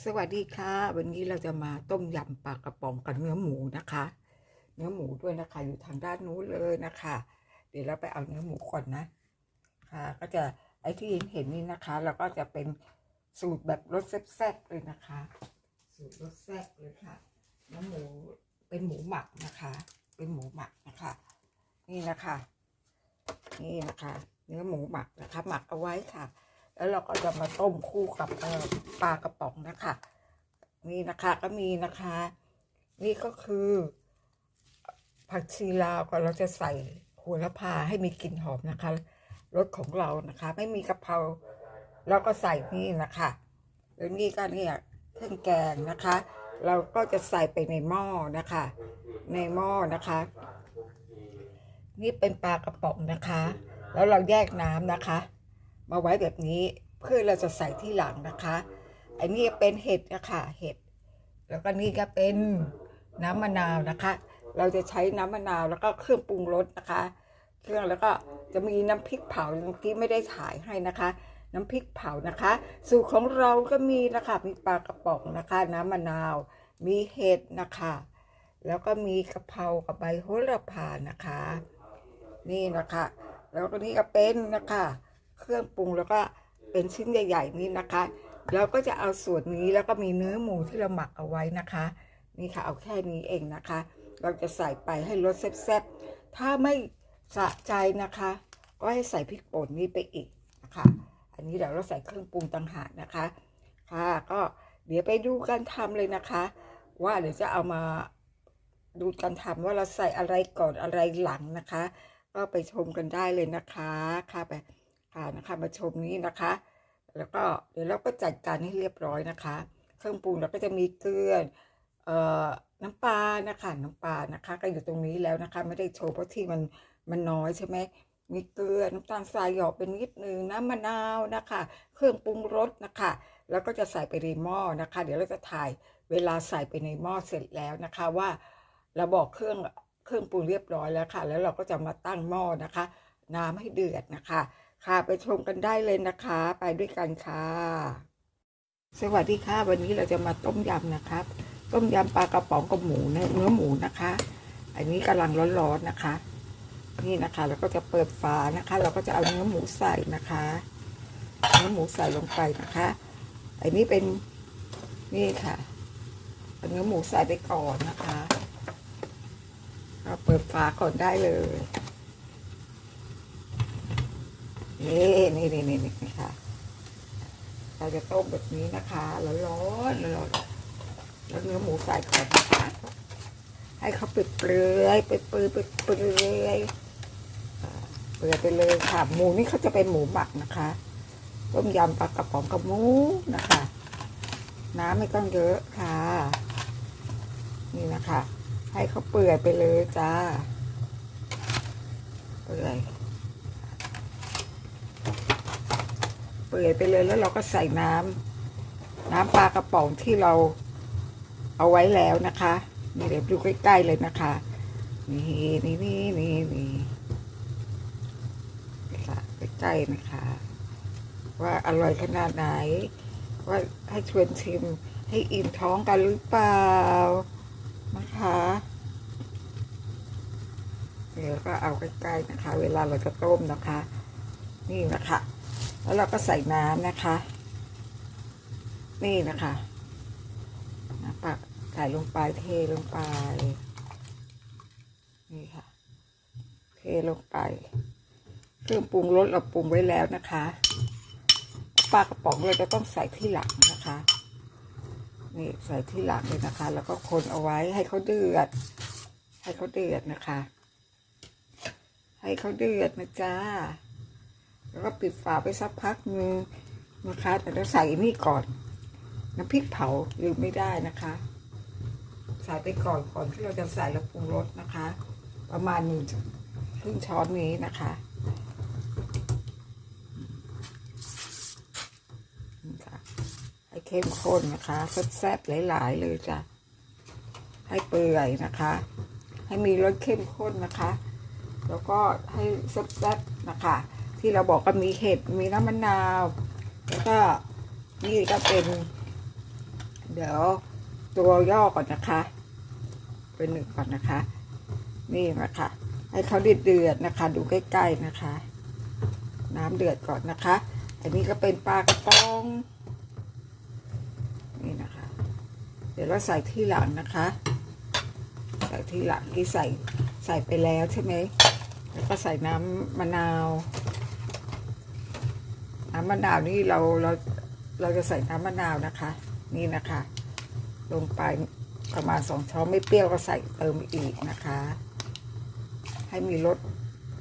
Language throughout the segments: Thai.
สวัสดีค่ะ วันนี้เราจะมาต้มยำปลากระป๋องกับเนื้อหมูนะคะ เนื้อหมูด้วยนะคะ อยู่ทางด้านนู้นเลยนะคะ เดี๋ยวเราไปเอาเนื้อหมูก่อนนะค่ะ ก็จะไอ้ที่เห็นนี่นะคะแล้วก็จะเป็นสูตรแบบรสแซ่บๆเลยนะคะ สูตรรสแซ่บเลยค่ะ เนื้อหมูเป็นหมูหมักนะคะ เป็นหมูหมักนะคะ นี่นะคะ นี่นะคะ เนื้อหมูหมักนะคะ หมักเอาไว้ค่ะ แล้วเราก็จะมาต้มคู่กับปลากระป๋องนะคะนี่นะคะก็มีนะคะ นี่ก็คือ ผักชีลาวก็เราจะใส่โหระพาให้มีกลิ่นหอมนะคะรสของเรานะคะ ไม่มีกะเพราเราก็ใส่นี่นะคะแล้วนี่ก็เนี่ยเครื่องแกงนะคะ เราก็จะใส่ไปในหม้อนะคะ ในหม้อนะคะ นี่เป็นปลากระป๋องนะคะ แล้วเราแยกน้ำนะคะ มาไว้แบบนี้เพื่อเราจะใส่ที่หลังนะคะอันนี้เป็นเห็ดนะคะเห็ด แล้วก็นี่ก็เป็นน้ำมะนาวนะคะ เราจะใช้น้ำมะนาวแล้วก็เครื่องปรุงรสนะคะ เครื่องแล้วก็จะมีน้ำพริกเผาที่ไม่ได้ถ่ายให้นะคะ น้ำพริกเผานะคะ สูตรของเราก็มีนะคะมีปลากระป๋องนะคะ น้ำมะนาว มีเห็ดนะคะ แล้วก็มีกะเพรากับใบโหระพานะคะ นี่นะคะ แล้วก็นี่ก็เป็นนะคะ เครื่องปรุงแล้วก็เป็นชิ้นใหญ่ ๆ นี้นะคะ เราก็จะเอาส่วนนี้แล้วก็มีเนื้อหมูที่เราหมักเอาไว้นะคะ นี่ค่ะเอาแค่นี้เองนะคะ เราจะใส่ไปให้รสแซ่บๆถ้าไม่สะใจนะคะ ก็ให้ใส่พริกป่นนี้ไปอีกนะคะ อันนี้เดี๋ยวเราใส่เครื่องปรุงต่างหากนะคะค่ะก็เดี๋ยวไปดูการทำเลยนะคะ ว่าเดี๋ยวจะเอามาดูการทำว่าเราใส่อะไรก่อนอะไรหลังนะคะ ก็ไปชมกันได้เลยนะคะค่ะไป ค่ะนะคะ มาชมนี้นะคะ แล้วก็เดี๋ยวเราก็จัดการให้เรียบร้อยนะคะ เครื่องปรุงเราก็จะมีเกลือเอ่อน้ำปลานะคะน้ำปลานะคะ ก็อยู่ตรงนี้แล้วนะคะ ไม่ได้โชว์เพราะที่มันมันน้อยใช่ไหมมีเกลือน้ำตาลทรายหยอกเป็นนิดนึงน้ำมะนาวนะคะ เครื่องปรุงรสนะคะ แล้วก็จะใส่ไปในหม้อนะคะ เดี๋ยวเราจะถ่ายเวลาใส่ไปในหม้อเสร็จแล้วนะคะว่าเราบอกเครื่องเครื่องปรุงเรียบร้อยแล้วค่ะ แล้วเราก็จะมาตั้งหม้อนะคะ น้ำให้เดือดนะคะ ค่ะไปชมกันได้เลยนะคะ ไปด้วยกันค่ะ สวัสดีค่ะ วันนี้เราจะมาต้มยำนะครับ ต้มยำปลากระป๋องกับหมูเนื้อเนื้อหมูนะคะ อันนี้กำลังร้อนๆนะคะ นี่นะคะเราก็จะเปิดฝานะคะ เราก็จะเอาเนื้อหมูใส่นะคะ เนื้อหมูใส่ลงไปนะคะ อันนี้เป็นนี่ค่ะเอาเนื้อหมูใส่ไปก่อนนะคะเราเปิดฝาก่อนได้เลย นี่นี่นี่นี่นี่ค่ะ เราจะต้มแบบนี้นะคะแล้วร้อนๆร้อนแล้วเนื้อหมูใส่ก่อนนะคะให้เขาเปื่อยๆไปเปื่อยไปเปื่อยอ่าเปื่อยไปเลยค่ะ หมูนี่เขาจะเป็นหมูหมักนะคะต้มยำปลากระป๋องกับหมูนะคะ น้ำไม่ต้องเยอะค่ะ นี่นะคะ ให้เขาเปื่อยไปเลยจ้า เปื่อย เปื่อยไปเลยแล้วเราก็ใส่น้ำน้ำปลากระป๋องที่เราเอาไว้แล้วนะคะนี่เดี๋ยวดูใกล้ๆเลยนะคะ นี่นี่นี่นี่นี่ค่ะใกล้ๆนะคะ ว่าอร่อยขนาดไหน ว่าให้ชวนชิมให้อิ่มท้องกันหรือเปล่านะคะเดี๋ยวก็เอาใกล้ๆนะคะ เวลาเราจะต้มนะคะ นี่นะคะ แล้วเราก็ใส่น้ำนะคะ นี่นะคะน้ำปักใส่ลงไปเทลงไป นี่ค่ะ เทลงไป เครื่องปรุงรสเราปรุงไว้แล้วนะคะปลากระป๋องเราจะต้องใส่ที่หลังนะคะ นี่ใส่ที่หลังเลยนะคะ แล้วก็คนเอาไว้ให้เขาเดือด ให้เขาเดือดนะคะ ให้เขาเดือดนะจ้า แล้วก็ปิดฝาไปสักพักนึงนะคะ แต่เราใส่นี่ก่อน น้ำพริกเผาลืมไม่ได้นะคะ ใส่ไปก่อนก่อนที่เราจะใส่แล้วปรุงรสนะคะ ประมาณหนึ่งครึ่งช้อนนี้นะคะนี่ค่ะให้เข้มข้นนะคะแซ่บๆหลาย ๆ เลยจ้ะให้เปื่อยนะคะ ให้มีรสเข้มข้นนะคะ แล้วก็ให้แซ่บๆนะคะ ที่เราบอกก็มีเห็ดมีน้ำมะนาว แล้วก็นี่ก็เป็น เดี๋ยวตัวย่อก่อนนะคะ เป็นหนึ่งก่อนนะคะ นี่นะคะ ให้เขาเดือดเดือดนะคะ ดูใกล้ๆนะคะ น้ำเดือดก่อนนะคะ อันนี้ก็เป็นปลากระป๋องนี่นะคะ เดี๋ยวเราใส่ที่หลังนะคะ ใส่ที่หลังที่ใส่ใส่ไปแล้วใช่ไหมแล้วก็ใส่น้ำมะนาว น้ำมะนาวนี่เราเราเราจะใส่น้ำมะนาวนะคะ นี่นะคะ ลงไปประมาณสองช้อนไม่เปรี้ยวก็ใส่เติมอีกนะคะ ให้มีรส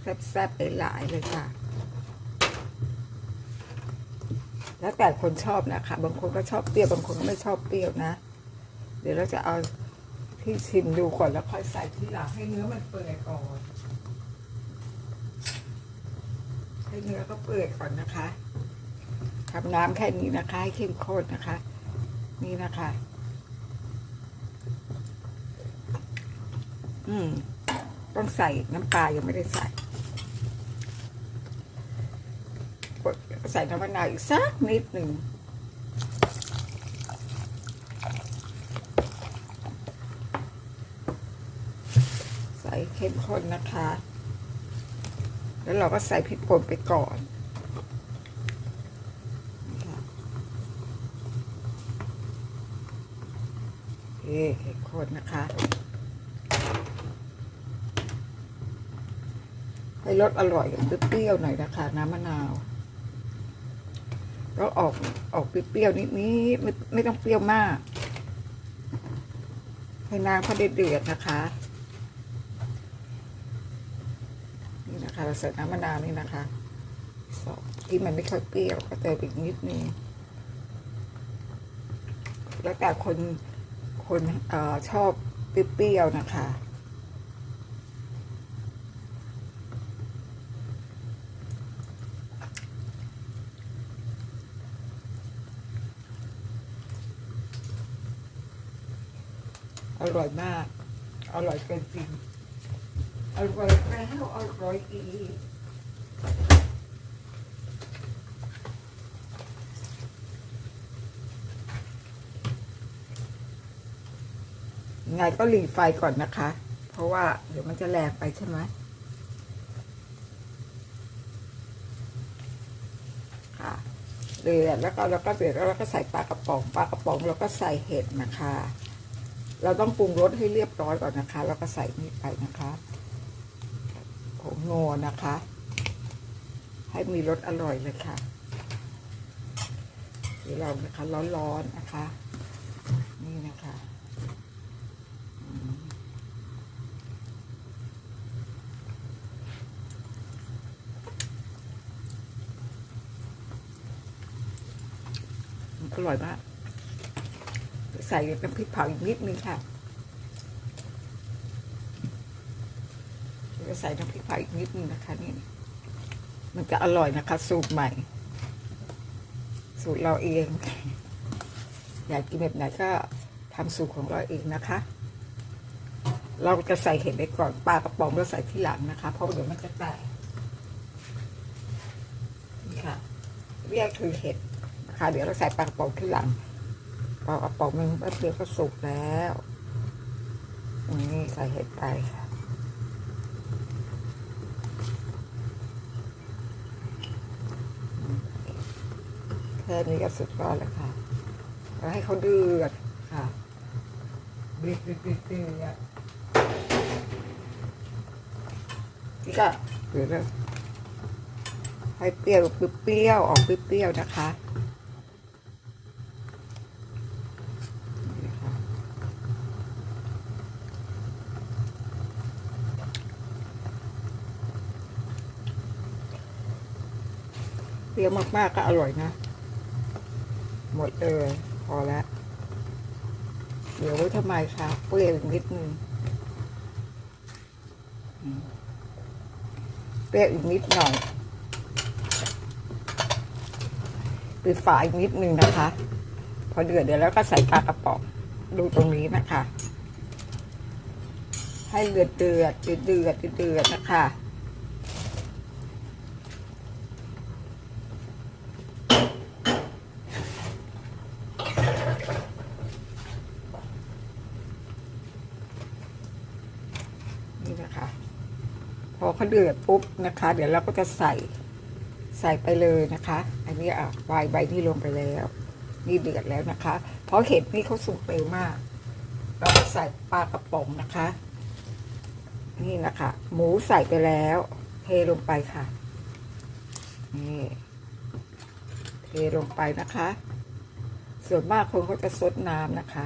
แซ่บๆไปหลายเลยค่ะ แล้วแต่คนชอบนะคะ บางคนก็ชอบเปรี้ยวบางคนก็ไม่ชอบเปรี้ยวนะ เดี๋ยวเราจะเอาที่ชิมดูก่อนแล้วค่อยใส่ที่หลังให้เนื้อมันเปื่อยก่อน ให้เนื้อก็เปื่อยก่อนนะคะทำน้ำแค่นี้นะคะ ให้เข้มข้นนะคะ นี่นะคะ อืม ต้องใส่น้ำปลายังไม่ได้ใส่กดใส่น้ำมะนาวอีกสักนิดหนึ่งใส่เข้มข้นนะคะ แล้วเราก็ใส่พริกป่นไปก่อนนะคะโอเคเข้มข้นนะคะให้รสอร่อยกับเปรี้ยวๆหน่อยนะคะน้ำมะนาวแล้วออกออกเปรี้ยวนิดนี้ไม่ไม่ต้องเปรี้ยวมาก ให้น้ำเขาได้เดือดนะคะ นี่นะ คะเราใส่น้ำมะนาวนี่นะคะสองที่มันไม่ค่อยเปรี้ยวก็เติมอีกนิดนึงแล้วแต่คนคนออชอบเปรี้ยวๆนะคะ อร่อยมาก อร่อยเกินจริง อร่อยแล้วอร่อยอีกยังไงก็หลีไฟก่อนนะคะ เพราะว่าเดี๋ยวมันจะแรงไปใช่ไหมค่ะเดือดแล้วก็แล้วก็เดือดแล้วเราก็ใส่ปลากระป๋องปลากระป๋องแล้วก็ใส่เห็ดนะคะ เราต้องปรุงรสให้เรียบร้อยก่อนนะคะ แล้วก็ใส่นี่ไปนะคะ งนัวนะคะ ให้มีรสอร่อยเลยค่ะเดี๋ยวเรานะคะร้อนๆนะคะ นี่นะคะอืมอร่อยมากใส่น้ำพริกเผาอีกนิดนึงค่ะจะ ใส่น้ำพริกเผาอีกนิดนึงนะคะนี่ มันจะอร่อยนะคะ สูตรใหม่ สูตรเราเอง อยากกินแบบไหนก็ทำสูตรของเราเองนะคะ เราจะใส่เห็ดไปก่อนปลากระป๋องเราใส่ที่หลังนะคะ เพราะเดี๋ยวมันจะแตกนี่ค่ะเรียกคือเห็ดนะคะเดี๋ยวเราใส่ปลากระป๋องที่หลังปลากระป๋องมันแป๊บเดียวก็สุกแล้วนี่ใส่เห็ดไปค่ะแค่นี้ก็สุดยอดแล้วค่ะแล้วให้เขาเดือดค่ะเดือดเดือดเดือดเดือดนี่ก็เดือดแล้วให้เปรี้ยวเปรี้ยวออกเปรี้ยวๆนะคะเปรี้ยวมากๆก็อร่อยนะ หมดเลยพอแล้วเดี๋ยวไว้ทำไมคะเปรี้ยวอีกนิดนึงเปรี้ยวอีกนิดหน่อยปิดฝาอีกนิดนึงนะคะ พอเดือดเดี๋ยวแล้วก็ใส่ปลากระป๋องดูตรงนี้นะคะ ให้เดือดเดือดเดือดเดือดเดือดนะคะ พ อเขาเดือดปุ๊บนะคะ เดี๋ยวเราก็จะใส่ใส่ไปเลยนะคะ อันนี้อะวายใบนี่ลงไปแล้ว นี่เดือดแล้วนะคะ เพราะเห็ดนี่เขาสุกเร็วมาก เราก็ใส่ปลากระป๋องนะคะ นี่นะคะ หมูใส่ไปแล้ว เทลงไปค่ะ นี่เทลงไปนะคะ ส่วนมากคนก็จะซดน้ำนะคะ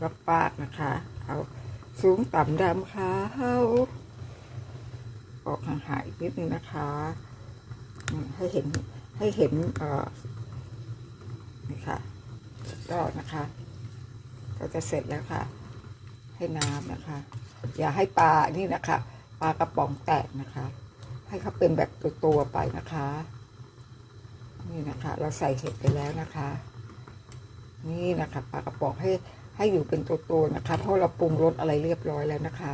อร่อยมากนะคะ เอาสูงต่ำดำค่ะเอาออกห่างๆอีกนิดนึงนะคะ ให้เห็นให้เห็นเอ่อนี่ค่ะก็นะคะ ก็จะเสร็จแล้วค่ะ ให้น้ำนะคะ อย่าให้ปลานี่นะคะปลากระป๋องแตกนะคะ ให้เขาเป็นแบบตัวๆไปนะคะ นี่นะคะ เราใส่เห็ดไปแล้วนะคะ นี่นะคะปลากระป๋องให้ ให้อยู่เป็นตัวๆนะคะ เพราะเราปรุงรสอะไรเรียบร้อยแล้วนะคะ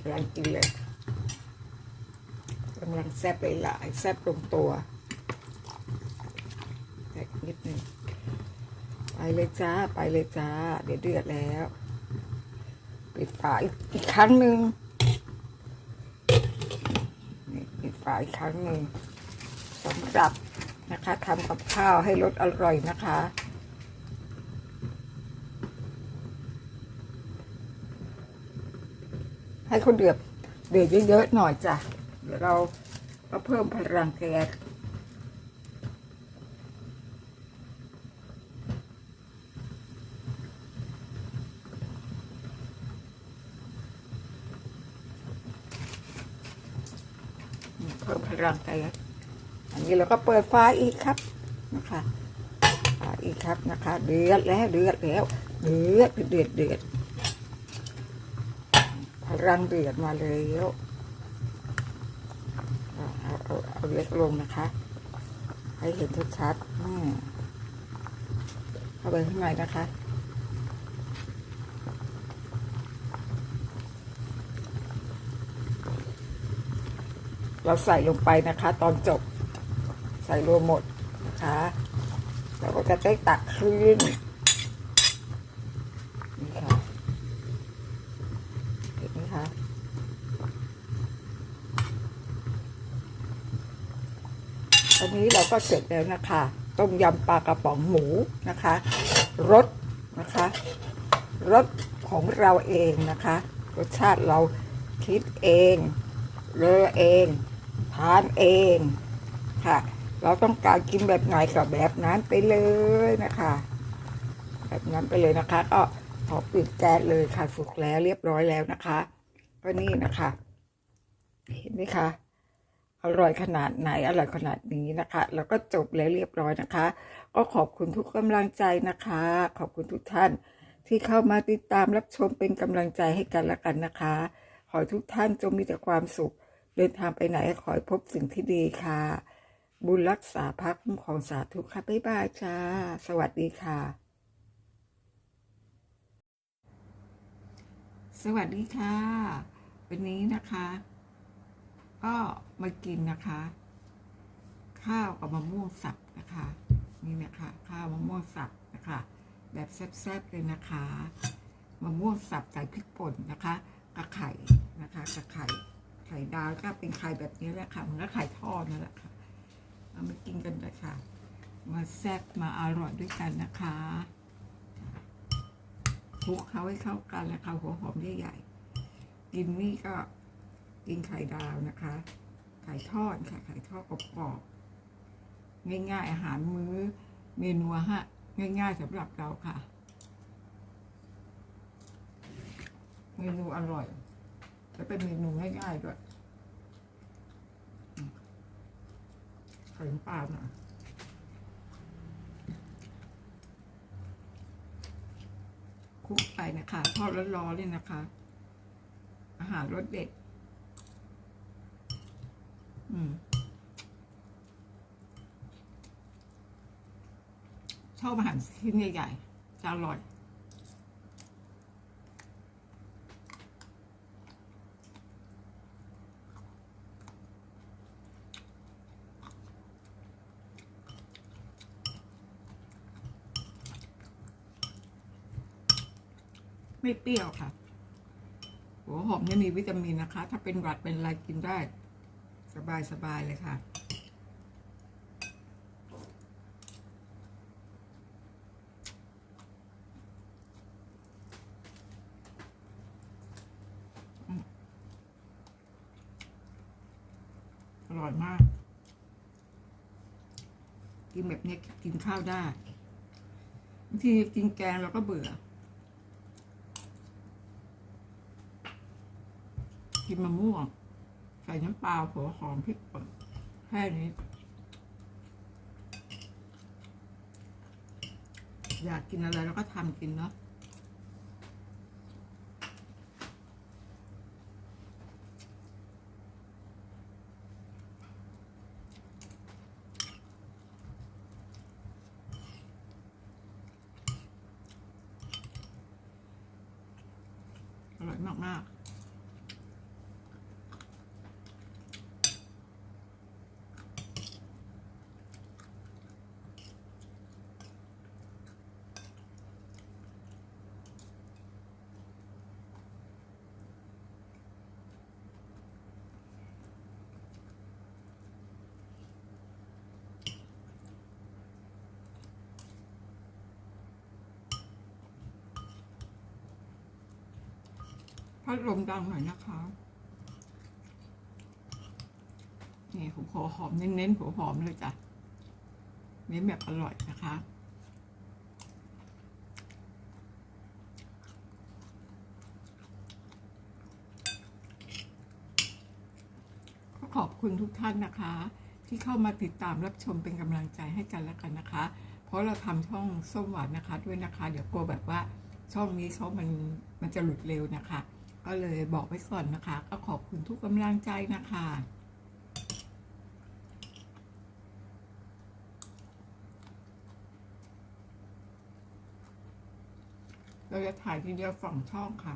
กำลังกินเลยกำลังแซ่บหลายแซ่บลงตัวแตกนิดนึงไปเลยจ้า ไปเลยจ้า เดี๋ยวเดือดแล้ว ปิดฝาอีกครั้งหนึ่งปิดฝาอีกครั้งหนึ่งสำหรับ นะคะทำกับข้าวให้รสอร่อยนะคะ ให้คนเดือดเดือดเยอะๆหน่อยจ้ะเดี๋ยวเราก็เพิ่มพลังแก๊สเพิ่มพลังแก๊ส นนี้เราก็เปิดไฟอีกครับนะคะอีกครับนะคะ เดือดแล้วเดือดแล้วเดือดเดือดเดือดพลังเดือดมาแล้วเอาเอาเอาเอาเล็กลงนะคะ ให้เห็นชัดๆอืมเข้าไปข้างในนะคะเราใส่ลงไปนะคะ ตอนจบ ใส่รวมหมดนะคะเราก็จะได้ตักขึ้นนี่ค่ะเห็นไหมคะตอนนี้เราก็เสร็จแล้วนะคะ ต้มยำปลากระป๋องหมูนะคะรสนะคะรสของเราเองนะคะรสชาติเราคิดเองเลอเองทานเองค่ะ เราต้องการกินแบบไหนก็แบบนั้นไปเลยนะคะ แบบนั้นไปเลยนะคะก็ขอปิดแก๊สเลยค่ะสุกแล้วเรียบร้อยแล้วนะคะ ก็นี่นะคะ เห็นไหมคะอร่อยขนาดไหนอร่อยขนาดนี้นะคะ แล้วก็จบแล้วเรียบร้อยนะคะ ก็ขอบคุณทุกกำลังใจนะคะ ขอบคุณทุกท่าน ที่เข้ามาติดตามรับชมเป็นกำลังใจให้กันและกันนะคะ ขอทุกท่านจงมีแต่ความสุข เดินทางไปไหนขอพบสิ่งที่ดีค่ะ บุญรักษาพักคุ้มครองสาธุค่ะ บ๊ายบายจ้า สวัสดีค่ะ สวัสดีค่ะ วันนี้นะคะ ก็มากินนะคะ ข้าวกับมะม่วงสับนะคะ นี่นะคะ ข้าวมะม่วงสับนะคะ แบบแซ่บๆเลยนะคะมะม่วงสับใส่พริกป่นนะคะกระไข่นะคะกระไข่ไข่ดาวก็เป็นไข่แบบนี้แหละค่ะมันก็ไข่ทอดนั่นแหละค่ะ เอามากินกันเลยค่ะ มาแซ่บมาอร่อยด้วยกันนะคะคลุกเขาให้เข้ากันแล้วค่ะหัวหอมใหญ่ๆกินนี่ก็กินไข่ดาวนะคะ ไข่ทอดค่ะ ไข่ทอดกรอบๆง่ายๆอาหารมื้อเมนูฮะง่ายๆสำหรับเราค่ะ เมนูอร่อย และเป็นเมนูง่ายๆด้วยอืมไข่น้ำปลาหน่อยคลุกไปนะคะทอดร้อนๆเลยนะคะ อาหารรสเด็ด อืมอบอาหารชิ้นใหญ่ๆจะอร่อย ไม่เปรี้ยวค่ะ หัวหอมเนี่ยมีวิตามินนะคะ ถ้าเป็นหวัดเป็นอะไรกินได้ สบายสบายๆเลยค่ะ อร่อยมาก กินแบบนี้กินข้าวได้บางทีกินแกงเราก็เบื่อ กินมะม่วง ใส่น้ำปลาหัวหอมพริกป่นแค่นี้ อยากกินอะไรเราก็ทำกินเนาะ พัดลมดังหน่อยนะคะนี่ผมขอหอมเน้นๆหัวหอมเลยจ้ะเน้นแบบอร่อยนะคะก็ขอบคุณทุกท่านนะคะ ที่เข้ามาติดตามรับชมเป็นกำลังใจให้กันแล้วกันนะคะ เพราะเราทำช่องส้มหวานนะคะด้วยนะคะ เดี๋ยวกลัวแบบว่าช่องนี้เขามันมันจะหลุดเร็วนะคะ ก็เลยบอกไว้ก่อนนะคะ ก็ขอบคุณทุกกำลังใจนะคะเราจะถ่ายทีเดียวสองช่องค่ะ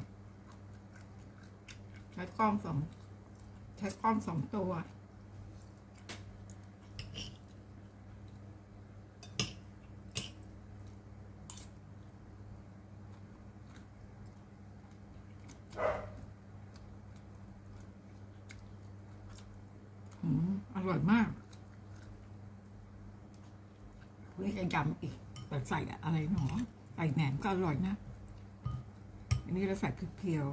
ใช้กล้องสองใช้กล้องสองตัว อืมอร่อยมาก นี่จำอีกแต่ใส่อะไรหนอใส่แหนมก็อร่อยนะ อันนี้เราใส่พริกเพียว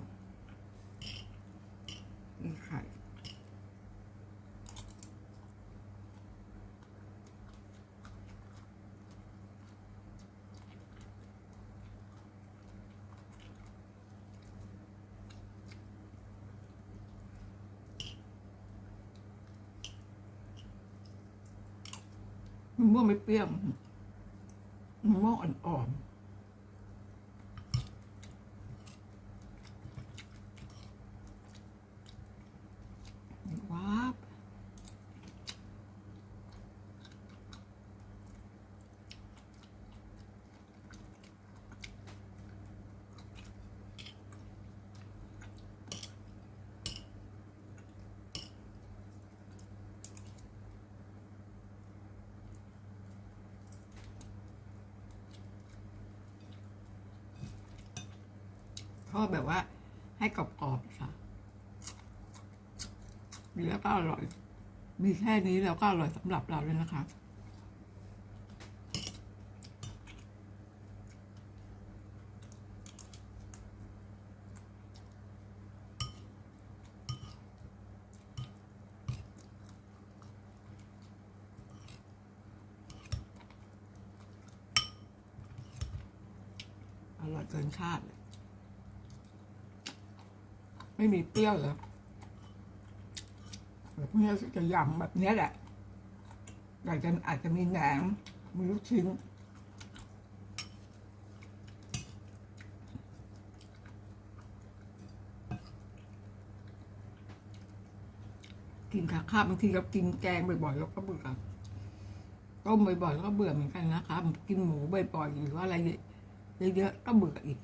นี่ไข่มะม่วงไม่เปรี้ยว มะม่วงอ่อนๆว้าบทอดแบบว่า ให้กรอบๆค่ะแล้วก็ อร่อย มีแค่นี้แล้วก็อร่อยสำหรับเราเลยนะคะอร่อยเกินคาดเลยไม่มีเปรี้ยวเลย แบบนี้จะยำแบบเนี้ยแหละอากจะอาจจะมีแหนมมีลูกชิ้นกินข้าวข้าวบางทีเรากินแกงบ่อยๆเราก็เบื่อต้มบ่อยๆแล้วก็เบื่อเหมือนกันนะคะกินหมูบ่อยๆหรือว่าอะไรเยอะๆก็เบื่ออีก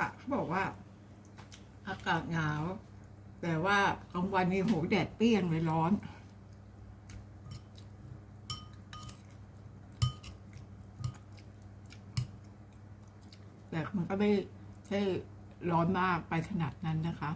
อากาศเขาบอกว่า อากาศหนาว แต่ว่ากลางวันนี้โหแดดเปรี้ยงเลยร้อน แต่มันก็ไม่ใช่ร้อนมากไปขนาดนั้นนะคะ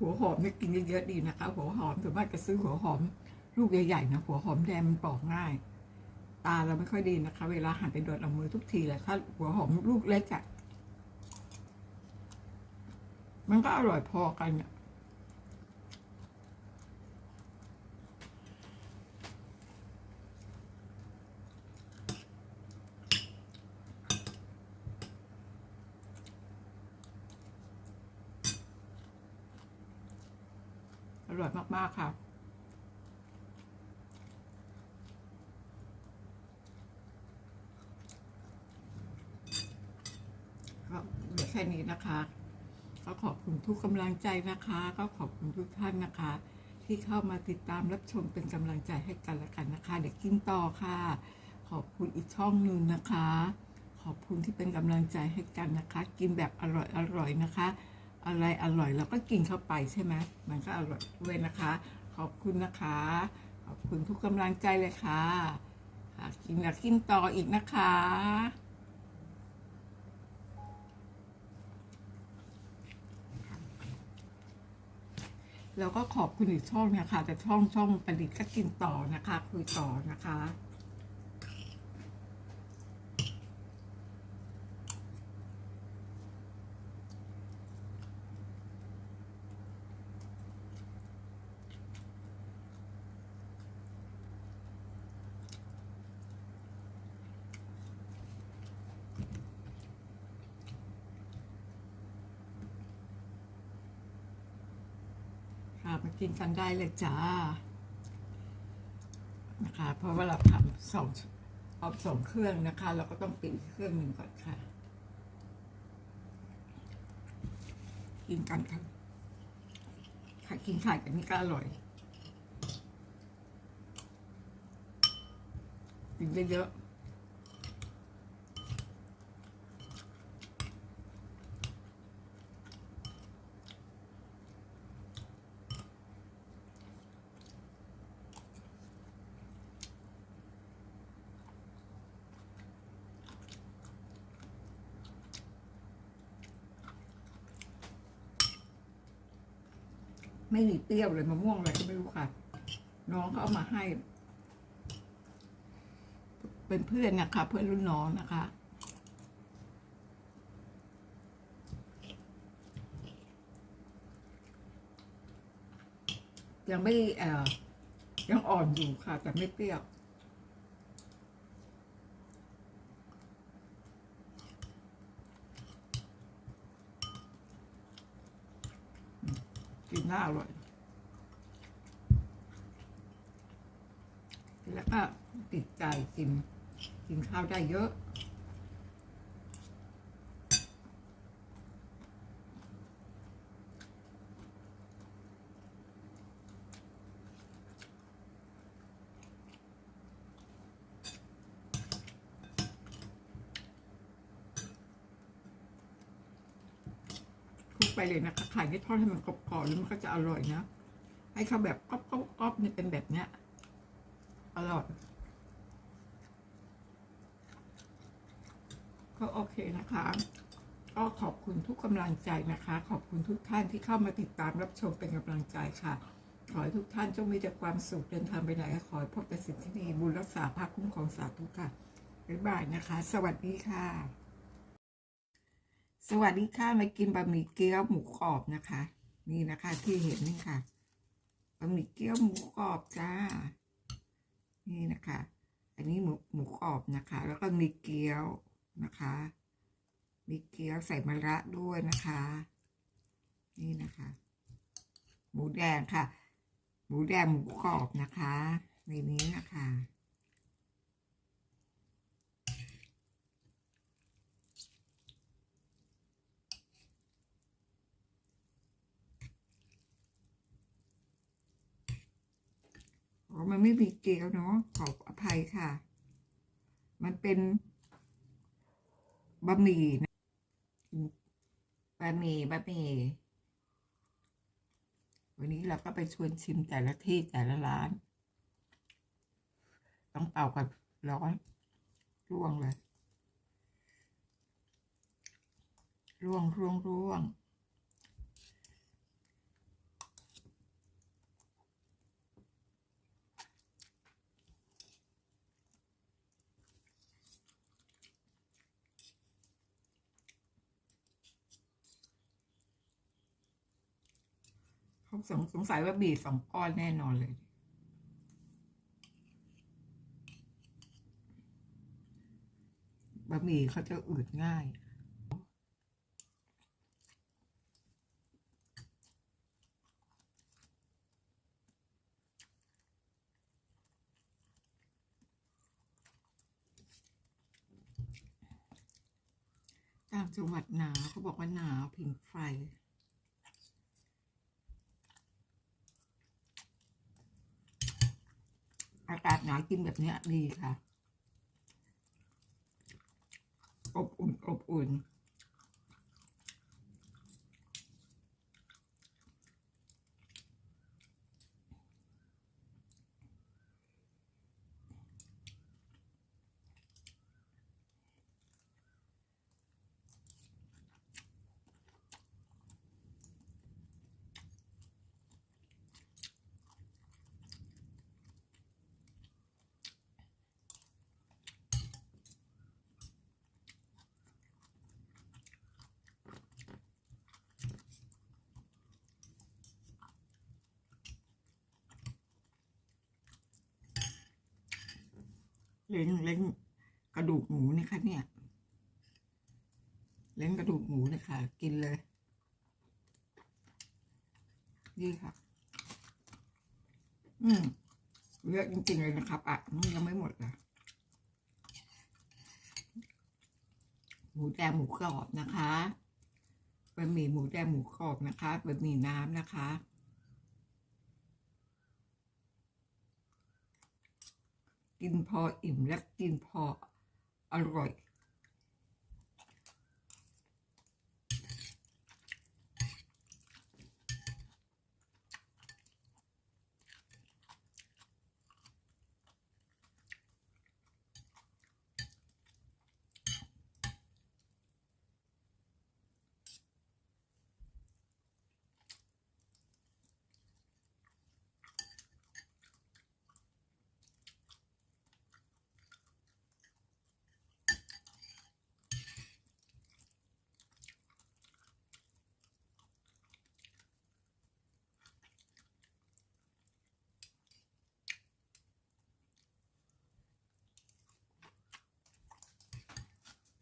หัวหอมเนี่ยกินเยอะๆดีนะคะ หัวหอมส่วนมากจะซื้อหัวหอม ลูกใหญ่ๆนะหัวหอมแดงมันปอกง่าย ตาเราไม่ค่อยดีนะคะ เวลาหันไปโดนเอามือทุกทีเลยถ้าหัวหอมลูกเล็กอะมันก็อร่อยพอกันอะ มากๆค่ะ ก็เหลือแค่นี้นะคะ ก็ขอบคุณทุกกำลังใจนะคะ ก็ขอบคุณทุกท่านนะคะ ที่เข้ามาติดตามรับชมเป็นกำลังใจให้กันและกันนะคะ เดี๋ยวกินต่อค่ะ ขอบคุณอีกช่องหนึ่งนะคะ ขอบคุณที่เป็นกำลังใจให้กันนะคะ กินแบบอร่อยอร่อยนะคะ อะไรอร่อยเราก็กินเข้าไปใช่ไหมมันก็อร่อยด้วยนะคะ ขอบคุณนะคะ ขอบคุณทุกกำลังใจเลยค่ะค่ะกินแล้วกินต่ออีกนะคะแล้วก็ขอบคุณอีกช่องนะคะ แต่ช่องช่องประดิษฐ์ก็กินต่อนะคะ คุยต่อนะคะ ค่ะมากินกันได้เลยจ้า นะคะ เพราะว่าเราทำสองเอาสองเครื่องนะคะ เราก็ต้องปิดเครื่องหนึ่งก่อนค่ะ กินกันค่ะค่ะกินไข่กันนี่ก็อร่อยกินเยอะๆ ไม่มีเปรี้ยวเลยมะม่วงอะไรก็ไม่รู้ค่ะ น้องเขาเอามาให้ เป็นเพื่อนนะคะ เพื่อนรุ่นน้องนะคะยังไม่เอ่อยังอ่อนอยู่ค่ะ แต่ไม่เปรี้ยว กิ นน่าอร่อย แล้วก็ติดใจกินกินข้าวได้เยอะ ไปเลยนะคะไข่ที่ทอดให้มันกรอบๆแล้วมันก็จะอร่อยนะให้เขาแบบกรอบๆๆนี่เป็นแบบเนี้ยอร่อยก็โอเคนะคะ ก็ขอบคุณทุกกำลังใจนะคะ ขอบคุณทุกท่านที่เข้ามาติดตามรับชมเป็นกำลังใจค่ะ ขอให้ทุกท่านจงมีแต่ความสุขเดินทางไปไหนขอให้พบแต่สิ่งที่ดีบุญรักษาภาคคุ้มครองสาธุค่ะบ๊ายบายนะคะ สวัสดีค่ะ สวัสดีค่ะมากินบะหมี่เกี๊ยวหมูกรอบนะคะ นี่นะคะที่เห็นนี่ค่ะบะหมี่เกี๊ยวหมูกรอบจ้า นี่นะคะ อันนี้หมูหมูกรอบนะคะ แล้วก็มีเกี๊ยวนะคะ มีเกี๊ยวใส่มะระด้วยนะคะ นี่นะคะ หมูแดงค่ะ หมูแดงหมูกรอบนะคะในนี้นะคะ มันไม่มีเกลียวเนาะขออภัยค่ะ มันเป็นบะหมี่นะบะหมี่บะหมี่วันนี้เราก็ไปชวนชิมแต่ละที่แต่ละร้าน ต้องเป่ากับร้อนร่วงเลยร่วงร่วงร่วง เขาสงสงสัยว่าบีบสองก้อนแน่นอนเลย บะหมี่เขาจะอืดง่ายต่างจังหวัดหนาวเขาบอกว่าหนาวผิงไฟากาศหนาวกินแบบนี้ดีค่ะ อบอุ่นอบอุ่น เล้งเล้งกระดูกหมูนะคะเนี่ย เล้งกระดูกหมูเลยค่ะกินเลยนี่ค่ะ อืมเยอะจริงๆเลยนะครับอะนี่ยังไม่หมดเลยหมูแดงหมูกรอบนะคะบะหมี่หมูแดงหมูกรอบนะคะบะหมี่น้ำนะคะ กินพออิ่มและกินพออร่อย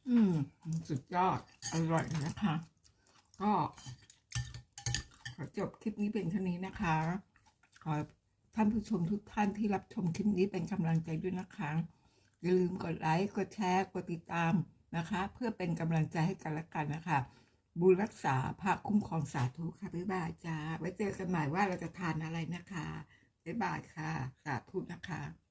อืม สุดยอด อร่อยนะคะ ก็ขอจบคลิปนี้เป็นเท่านี้นะคะ ขอท่านผู้ชมทุกท่านที่รับชมคลิปนี้เป็นกำลังใจด้วยนะคะ อย่าลืมกดไลค์ กดแชร์ กดติดตามนะคะ เพื่อเป็นกำลังใจให้กันและกันนะคะ บุญรักษาพระคุ้มครองสาธุค่ะบ๊ายบายจ้า ไว้เจอกันใหม่ว่าเราจะทานอะไรนะคะบ๊ายบายค่ะ สาธุนะคะ